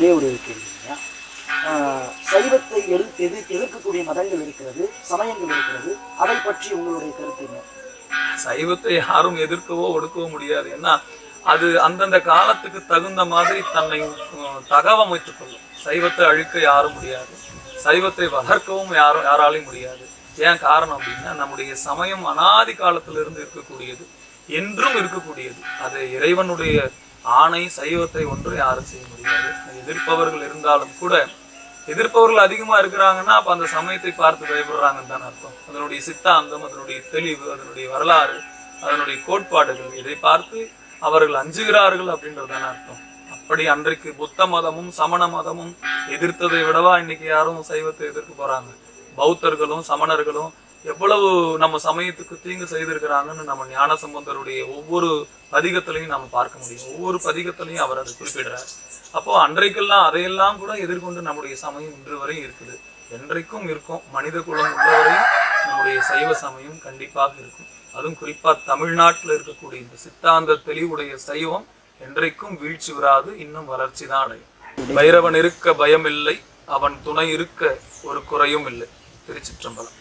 ஒரே ஒரு கேள்விங்க சைவத்தை எது எது எதிர்க்கக்கூடிய மதங்கள் இருக்கிறது சமயங்கள் இருக்கிறது அதை பற்றி உங்களுடைய கருத்து என்ன? சைவத்தை யாரும் எதிர்க்கவோ ஒடுக்கவோ முடியாது. ஏன்னா அது அந்தந்த காலத்துக்கு தகுந்த மாதிரி தன்னை தகவமைத்துக் கொள்ளும். சைவத்தை அழிக்க யாரும் முடியாது. சைவத்தை வளர்க்கவும் யாரும் யாராலையும் முடியாது. ஏன் காரணம் அப்படின்னா நம்முடைய சமயம் அனாதி காலத்திலிருந்து இருக்கக்கூடியது என்றும் இருக்கக்கூடியது. அது இறைவனுடைய ஆணை சைவத்தை ஒன்று யாரும் செய்ய முடியாது. எதிர்ப்பவர்கள் இருந்தாலும் கூட எதிர்ப்பவர்கள் அதிகமா இருக்கிறாங்கன்னா அப்ப அந்த சமயத்தை பார்த்து பயப்படுறாங்கன்னு தான் அர்த்தம். அதனுடைய சித்தாந்தம் அதனுடைய தெளிவு அதனுடைய வரலாறு அதனுடைய கோட்பாடுகள் இதை பார்த்து அவர்கள் அஞ்சுகிறார்கள் அப்படின்றது தானே அர்த்தம். அப்படி அன்றைக்கு புத்த மதமும் சமண மதமும் எதிர்த்ததை விடவா இன்னைக்கு யாரும் சைவத்தை எதிர்க்க போறாங்க? பௌத்தர்களும் சமணர்களும் எவ்வளவு நம்ம சமயத்துக்கு தீங்கு செய்திருக்கிறாங்கன்னு நம்ம ஞான சம்பந்தருடைய ஒவ்வொரு பதிகத்திலையும் நம்ம பார்க்க முடியும். ஒவ்வொரு பதிகத்திலையும் அவர் அதை குறிப்பிடுறார். அப்போ அன்றைக்கெல்லாம் அதையெல்லாம் கூட எதிர்கொண்டு நம்முடைய சமயம் இன்று வரையும் இருக்குது. என்றைக்கும் இருக்கும். மனித குலம் உள்ளவரையும் நம்முடைய சைவ சமயம் கண்டிப்பாக இருக்கும். அதுவும் குறிப்பா தமிழ்நாட்டில் இருக்கக்கூடிய இந்த சித்தாந்த தெளிவுடைய சைவம் என்றைக்கும் வீழ்ச்சி வராது இன்னும் வளர்ச்சி தான் அடையும். பைரவன் இருக்க பயமில்லை அவன் துணை இருக்க ஒரு குறையும் இல்லை. திருச்சிற்றம்பலம்.